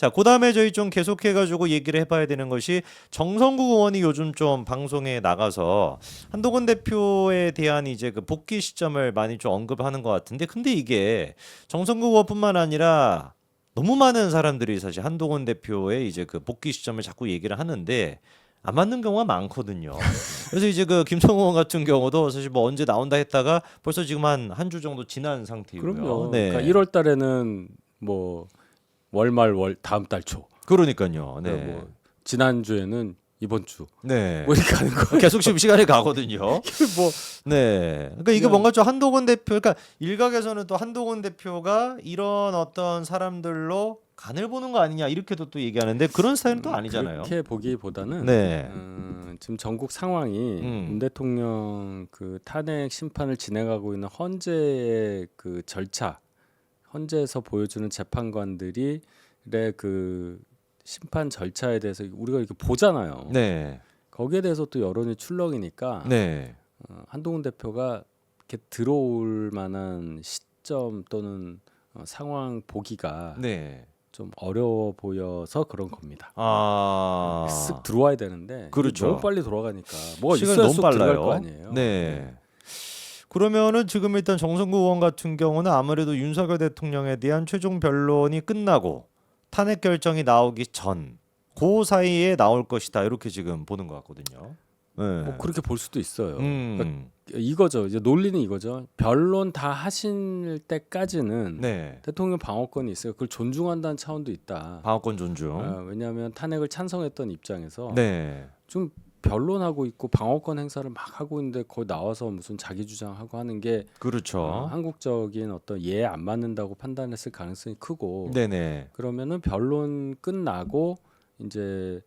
자, 그 다음에 저희 좀 계속해 가지고 얘기를 해 봐야 되는 것이 정성국 의원이 요즘 좀 방송에 나가서 한동훈 대표에 대한 이제 그 복귀 시점을 많이 좀 언급하는 것 같은데 근데 이게 정성국 의원뿐만 아니라 너무 많은 사람들이 사실 한동훈 대표의 이제 그 복귀 시점을 자꾸 얘기를 하는데 안 맞는 경우가 많거든요. 그래서 이제 그 김성호 의원 같은 경우도 사실 뭐 언제 나온다 했다가 벌써 지금 한 한 주 정도 지난 상태고요. 그럼요. 네. 그러니까 1월 달에는 뭐 월말 월 다음 달 초. 그러니까요. 네. 그러니까 뭐 지난 주에는 이번 주. 네. 뭐 이렇게 하는 거. 계속 지금 시간이 가거든요. 뭐 네. 그러니까 이게 그냥- 뭔가 좀 한동훈 대표, 그러니까 일각에서는 또 한동훈 대표가 이런 어떤 사람들로 간을 보는 거 아니냐 이렇게도 또 얘기하는데 그런 스타일은 또 아니잖아요. 그렇게 보기보다는 네. 음, 지금 전국 상황이 음. 윤 대통령 그 탄핵 심판을 진행하고 있는 헌재의 그 절차, 헌재에서 보여주는 재판관들이 그 심판 절차에 대해서 우리가 이렇게 보잖아요. 네. 거기에 대해서 또 여론이 출렁이니까 네. 어, 한동훈 대표가 이렇게 들어올 만한 시점 또는 어, 상황 보기가 네. 좀 어려워 보여서 그런 겁니다. 아. 쓱 들어와야 되는데 그렇죠. 너무 빨리 돌아가니까 뭐가 시간이 있어야 너무 빨라요. 거 아니에요. 네. 그러면은 지금 일단 정성구 의원 같은 경우는 아무래도 윤석열 대통령에 대한 최종 변론이 끝나고 탄핵 결정이 나오기 전, 그 사이에 나올 것이다 이렇게 지금 보는 것 같거든요. 네. 뭐 그렇게 볼 수도 있어요. 음. 그러니까 이거죠. 이제 논리는 이거죠. 변론 다 하실 때까지는 네. 대통령 방어권이 있어요. 그걸 존중한다는 차원도 있다. 방어권 존중. 어, 왜냐하면 탄핵을 찬성했던 입장에서 네. 좀 변론하고 있고 방어권 행사를 막 하고 있는데 거기 나와서 무슨 자기 주장하고 하는 게 그렇죠. 어, 한국적인 어떤 예에 안 맞는다고 판단했을 가능성이 크고 네네. 그러면은 변론 끝나고 이제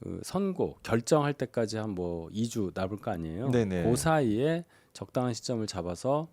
그 선고 결정할 때까지 한 뭐 2주 남을 거 아니에요. 네네. 그 사이에 적당한 시점을 잡아서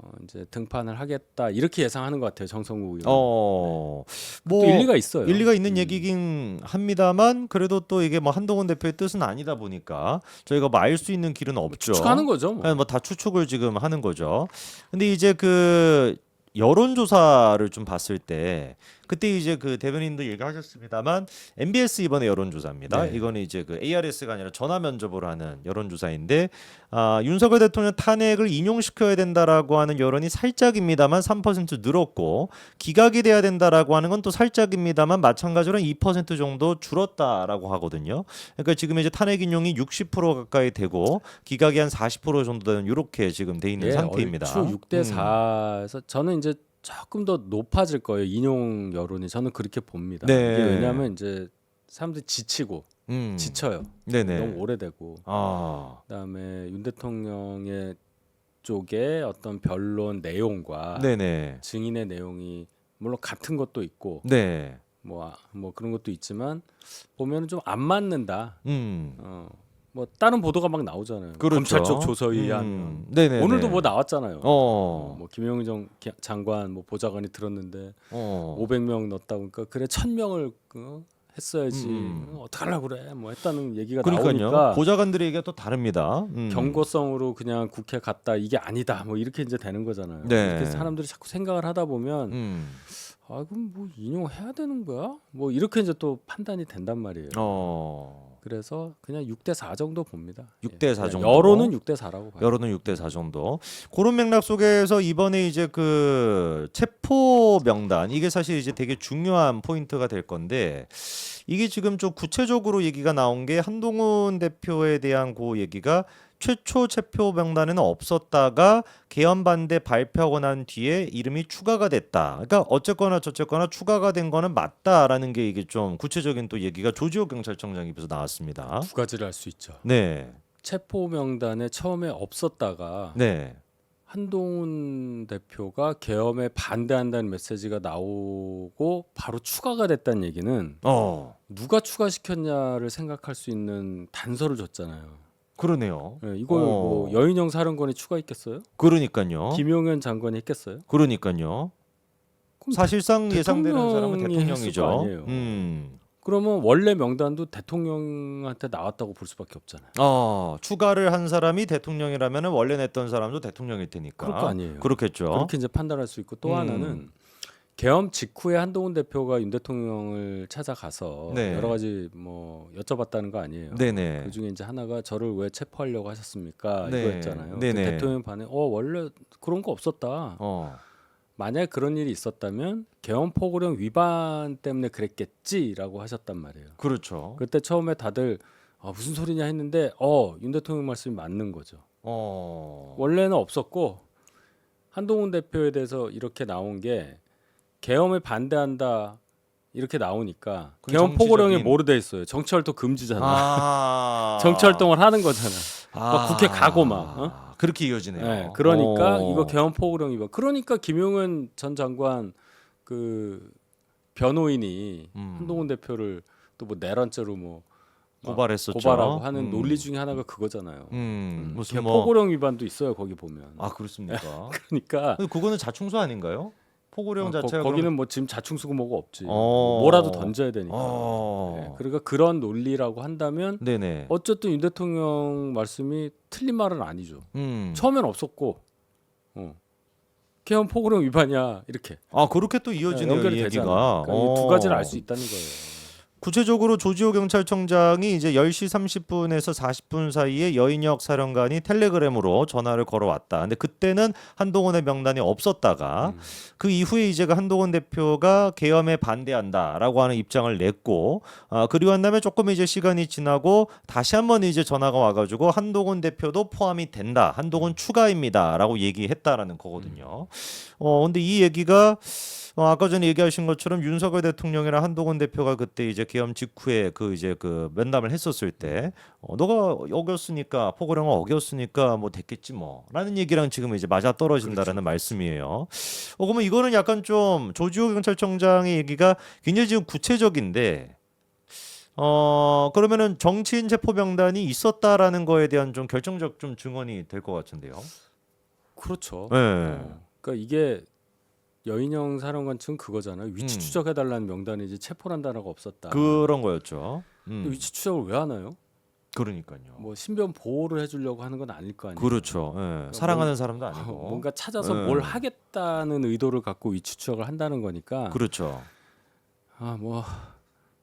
어 이제 등판을 하겠다 이렇게 예상하는 것 같아요 정성국 의원. 어. 뭐또 일리가 있어요. 일리가 있는 음. 얘기긴 합니다만 그래도 또 이게 뭐 한동훈 대표의 뜻은 아니다 보니까 저희가 뭐 알 수 있는 길은 없죠. 추측하는 거죠. 뭐. 뭐다 추측을 지금 하는 거죠. 근데 이제 그 여론조사를 좀 봤을 때 그때 이제 그 대변인도 얘기하셨습니다만 MBS 이번에 여론조사입니다. 네. 이거는 이제 그 ARS가 아니라 전화 면접을 하는 여론조사인데 아, 윤석열 대통령 탄핵을 인용시켜야 된다라고 하는 여론이 살짝입니다만 3% 늘었고 기각이 돼야 된다라고 하는 건 또 살짝입니다만 마찬가지로 2% 정도 줄었다라고 하거든요. 그러니까 지금 이제 탄핵 인용이 60% 가까이 되고 기각이 한 40% 정도 되는 이렇게 지금 돼 있는 예, 상태입니다. 얼추 6대 음. 4에서 저는 이제 조금 더 높아질 거예요. 인용 여론이 저는 그렇게 봅니다. 네. 이게 왜냐하면 이제 사람들이 지치고 음. 지쳐요. 네네. 너무 오래되고 아. 그다음에 윤 대통령의 쪽에 어떤 변론 내용과 네네. 증인의 내용이 물론 같은 것도 있고 네. 뭐뭐 그런 것도 있지만 보면은 좀안 맞는다. 음. 어. 뭐 다른 보도가 막 나오잖아요. 그렇죠. 검찰 쪽 조서에 의한 음. 네네. 오늘도 뭐 나왔잖아요. 어. 뭐 김영정 기- 장관 뭐 보좌관이 들었는데 어. 500명 넣었다 보니까 그래 1000명을 그 했어야지 음. 어, 어떡하려고 그래 뭐 했다는 얘기가 그러니까요. 나오니까 보좌관들의 얘기가 또 다릅니다. 음. 경고성으로 그냥 국회 갔다 이게 아니다 뭐 이렇게 이제 되는 거잖아요. 네. 그래서 사람들이 자꾸 생각을 하다 보면 음. 아 그럼 뭐 인용해야 되는 거야? 뭐 이렇게 이제 또 판단이 된단 말이에요. 어. 그래서 그냥 6대 4 정도 봅니다. 6대 4 예. 정도? 여론은 6대 4라고 봐요. 여론은 6대 4 정도. 그런 맥락 속에서 이번에 이제 그 체포 명단 이게 사실 이제 되게 중요한 포인트가 될 건데 이게 지금 좀 구체적으로 얘기가 나온 게 한동훈 대표에 대한 그 얘기가 최초 체포 명단에는 없었다가 개헌 반대 발표하고 난 뒤에 이름이 추가가 됐다. 그러니까 어쨌거나 저쨌거나 추가가 된 거는 맞다라는 게 이게 좀 구체적인 또 얘기가 조지호 경찰청장 입에서 나왔습니다. 두 가지를 할 수 있죠. 네, 체포 명단에 처음에 없었다가 네, 한동훈 대표가 계엄에 반대한다는 메시지가 나오고 바로 추가가 됐다는 얘기는 어, 누가 추가시켰냐를 생각할 수 있는 단서를 줬잖아요. 그러네요. 예, 이걸 어. 뭐 여인영 사령관이 추가했겠어요? 그러니까요. 김용현 장관이 했겠어요? 그러니까요. 그럼 사실상 예상되는 사람은 대통령이 했을 대통령이죠. 아니에요. 음. 그러면 원래 명단도 대통령한테 나왔다고 볼 수밖에 없잖아요. 어, 추가를 한 사람이 대통령이라면 원래 냈던 사람도 대통령일 테니까. 그럴 거 아니에요. 그렇겠죠. 그렇게 이제 판단할 수 있고 또 음. 하나는 개엄 직후에 한동훈 대표가 윤 대통령을 찾아가서 네. 여러 가지 뭐 여쭤봤다는 거 아니에요. 네네. 그 중에 이제 하나가 저를 왜 체포하려고 하셨습니까? 네. 이거였잖아요. 네네. 그 대통령 반응, 어 원래 그런 거 없었다. 어. 만약에 그런 일이 있었다면 개헌 포고령 위반 때문에 그랬겠지라고 하셨단 말이에요. 그렇죠. 그때 처음에 다들 아, 무슨 소리냐 했는데 어 윤 대통령 말씀이 맞는 거죠. 어. 원래는 없었고 한동훈 대표에 대해서 이렇게 나온 게 계엄에 반대한다 이렇게 나오니까 그게 계엄 포고령에 정치적인- 뭐로 돼 있어요? 정치 활동 금지잖아. 아. 정치 활동을 하는 거잖아. 아. 막 국회 가고 막, 어? 그렇게 이어지네요. 네, 그러니까 어. 이거 계엄 포고령이 봐. 그러니까 김용현 전 장관 그 변호인이 음. 한동훈 대표를 또 뭐 내란죄로 뭐 고발했었죠. 고발하고 하는 음. 논리 중에 하나가 그거잖아요. 음. 음, 무슨 뭐 포고령 위반도 있어요 거기 보면. 아 그렇습니까? 그러니까 근데 그거는 자충수 아닌가요? 포고령 어, 자체가 거, 기는뭐 지금 자충수고 뭐가 없지. 어. 뭐라도 던져야 되니까. 어. 네, 그러니까 그런 논리라고 한다면 네네. 어쨌든 윤 대통령 말씀이 틀린 말은 아니죠. 음. 처음엔 없었고, 어. 개헌 포고령 위반이야 이렇게 아 그렇게 또 네, 이어지네요 연결이 이 되잖아. 그러니까 이두 어. 가지를 알 수 있다는 거예요. 구체적으로 조지호 경찰청장이 이제 10시 30분에서 40분 사이에 여인혁 사령관이 텔레그램으로 전화를 걸어왔다. 근데 그때는 한동훈의 명단이 없었다가 음. 그 이후에 이제 그 한동훈 대표가 계엄에 반대한다라고 하는 입장을 냈고 아 그리고 한 다음에 조금 이제 시간이 지나고 다시 한번 이제 전화가 와가지고 한동훈 대표도 포함이 된다. 한동훈 추가입니다라고 얘기했다라는 거거든요. 어 근데 이 얘기가 어, 아까 전에 얘기하신 것처럼 윤석열 대통령이랑 한동훈 대표가 그때 이제 계엄 직후에 그 이제 그 면담을 했었을 때 어, 너가 어겼으니까 포고령을 어겼으니까 뭐 됐겠지 뭐라는 얘기랑 지금 이제 맞아 떨어진다라는 말씀이에요. 어 그러면 이거는 약간 좀 조지호 경찰청장의 얘기가 굉장히 지금 구체적인데 어 그러면은 정치인 체포 명단이 있었다라는 거에 대한 좀 결정적 좀 증언이 될 것 같은데요. 그렇죠. 네. 어. 그러니까 이게 여인영 사령관 측은 그거잖아요. 위치 음. 추적해달라는 명단에 이제 체포란다라가 없었다. 그런 거였죠. 근데 음. 위치 추적을 왜 하나요? 그러니까요. 뭐 신변 보호를 해주려고 하는 건 아닐 거 아니에요. 그렇죠. 예. 사랑하는 사람도 아니고. 어, 뭔가 찾아서 네. 뭘 하겠다는 의도를 갖고 위치 추적을 한다는 거니까 그렇죠. 아 뭐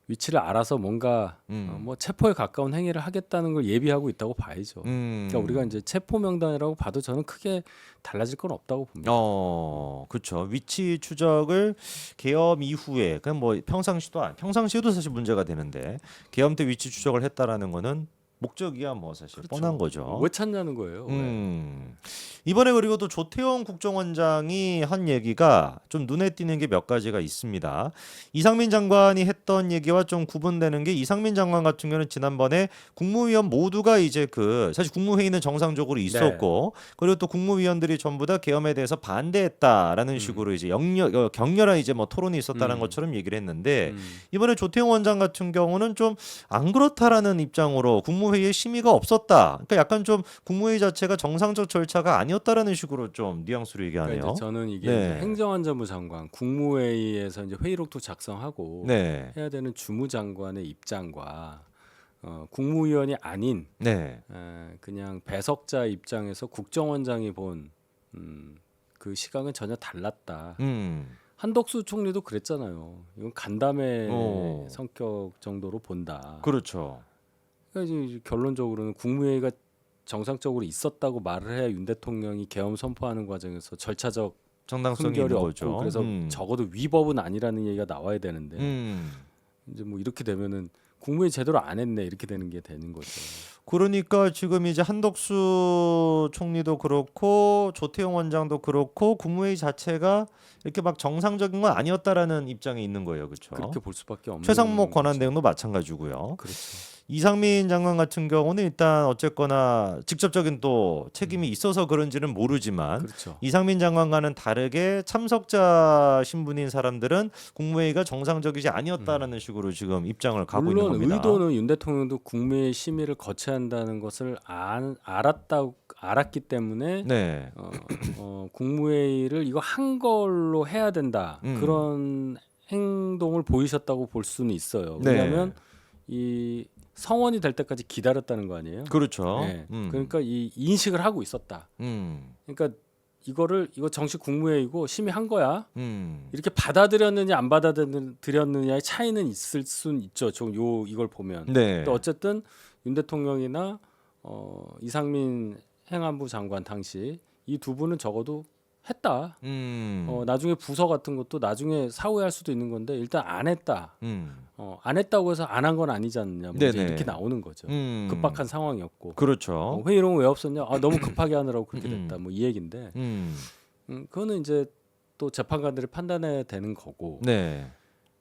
위치를 알아서 뭔가 음. 어, 뭐 체포에 가까운 행위를 하겠다는 걸 예비하고 있다고 봐야죠. 음. 그러니까 우리가 이제 체포 명단이라고 봐도 저는 크게 달라질 건 없다고 봅니다. 어, 그렇죠. 위치 추적을 계엄 이후에 그냥 뭐 평상시도 안, 평상시에도 사실 문제가 되는데 계엄 때 위치 추적을 했다라는 거는 목적이야 뭐 사실 그렇죠. 뻔한 거죠. 왜 찾냐는 거예요. 왜? 음. 이번에 그리고 또 조태용 국정원장이 한 얘기가 좀 눈에 띄는 게 몇 가지가 있습니다. 이상민 장관이 했던 얘기와 좀 구분되는 게 이상민 장관 같은 경우는 지난번에 국무위원 모두가 이제 그 사실 국무회의는 정상적으로 있었고 그리고 또 국무위원들이 전부 다 계엄에 대해서 반대했다라는 식으로 이제 영렬 어, 격렬한 이제 뭐 토론이 있었다는 음. 것처럼 얘기를 했는데 음. 이번에 조태용 원장 같은 경우는 좀 안 그렇다라는 입장으로 국무 회의에 심의가 없었다. 그러니까 약간 좀 국무회의 자체가 정상적 절차가 아니었다라는 식으로 좀 뉘앙스로 얘기하네요. 그러니까 저는 이게 네. 행정안전부 장관 국무회의에서 이제 회의록도 작성하고 네, 해야 되는 주무장관의 입장과 어, 국무위원이 아닌 네, 에, 그냥 배석자 입장에서 국정원장이 본 음, 그 시각은 전혀 달랐다. 음, 한덕수 총리도 그랬잖아요. 이건 간담회 어. 성격 정도로 본다. 그렇죠. 그러니까 이제 결론적으로는 국무회의가 정상적으로 있었다고 말을 해야 윤 대통령이 계엄 선포하는 과정에서 절차적 정당성이 없고 거죠. 그래서 음. 적어도 위법은 아니라는 얘기가 나와야 되는데 음. 이제 뭐 이렇게 되면은 국무회의 제대로 안 했네 이렇게 되는 게 되는 거죠. 그러니까 지금 이제 한덕수 총리도 그렇고 조태용 원장도 그렇고 국무회의 자체가 이렇게 막 정상적인 건 아니었다라는 입장에 있는 거예요, 그렇죠? 그렇게 볼 수밖에 없는 최상목 거죠. 권한대행도 마찬가지고요. 그렇죠. 이상민 장관 같은 경우는 일단 어쨌거나 직접적인 또 책임이 있어서 그런지는 모르지만 그렇죠. 이상민 장관과는 다르게 참석자 신분인 사람들은 국무회의가 정상적이지 아니었다라는 식으로 지금 입장을 가고 있는 물론 겁니다. 의도는 윤 대통령도 국무회의 심의를 거쳐야 한다는 것을 안, 알았다 알았기 때문에 네. 어, 어, 국무회의를 이거 한 걸로 해야 된다 음. 그런 행동을 보이셨다고 볼 수는 있어요. 네. 왜냐하면 이 성원이 될 때까지 기다렸다는 거 아니에요? 그렇죠. 네. 음. 그러니까 이 인식을 하고 있었다. 음. 그러니까 이거를 이거 정식 국무회의고 심의한 거야. 음. 이렇게 받아들였느냐 안 받아들였느냐의 차이는 있을 수는 있죠. 좀 요 이걸 보면. 네. 또 어쨌든 윤 대통령이나 어, 이상민 행안부 장관 당시 이 두 분은 적어도 했다. 음. 어, 나중에 부서 같은 것도 나중에 사후에 할 수도 있는 건데 일단 안 했다. 음. 어, 안 했다고 해서 안 한 건 아니지 않느냐. 뭐 이제 네네. 이렇게 나오는 거죠. 음. 급박한 상황이었고. 그렇죠. 어, 회의 이런 거왜 없었냐? 아, 너무 급하게 하느라고 그렇게 음. 됐다. 뭐 이 얘긴데. 음. 음, 그거는 이제 또 재판관들이 판단해야 되는 거고. 네.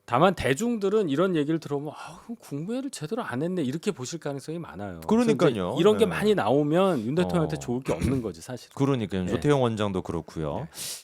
다만 대중들은 이런 얘기를 들어보면 아, 그럼 국무회의를 제대로 안 했네 이렇게 보실 가능성이 많아요. 이제 그러니까요. 이런 게 네. 많이 나오면 윤 대통령한테 어. 좋을 게 없는 거지 사실. 그러니까요. 네. 조태용 원장도 그렇고요.